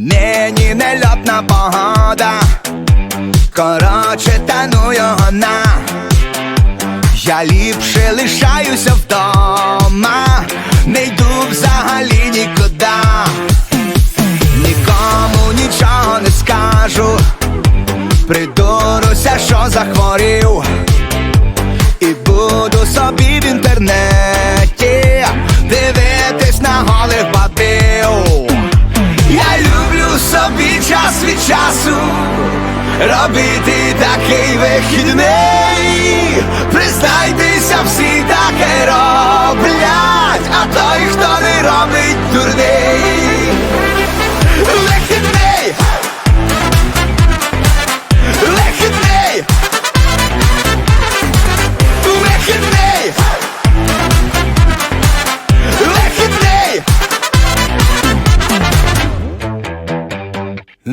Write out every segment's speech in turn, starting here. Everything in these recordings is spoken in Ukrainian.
нельотна погода. Короче, тану його на. Я ліпше лишаюся вдома, не йду взагалі нікуди. Нікому нічого не скажу, придуруся, що захворів, і буду собі в інтернеті час від часу робити такий вихідний. Признайтеся,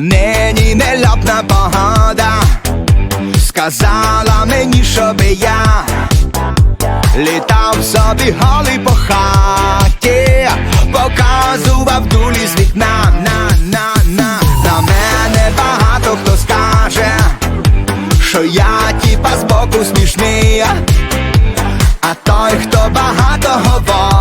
Нині нельотна погода Сказала мені, щоби я Літав собі голий по хаті. Показував дулі з вікна. На, на, на На мене багато хто скаже Що я тіпа збоку смішний. А той, хто багато говорить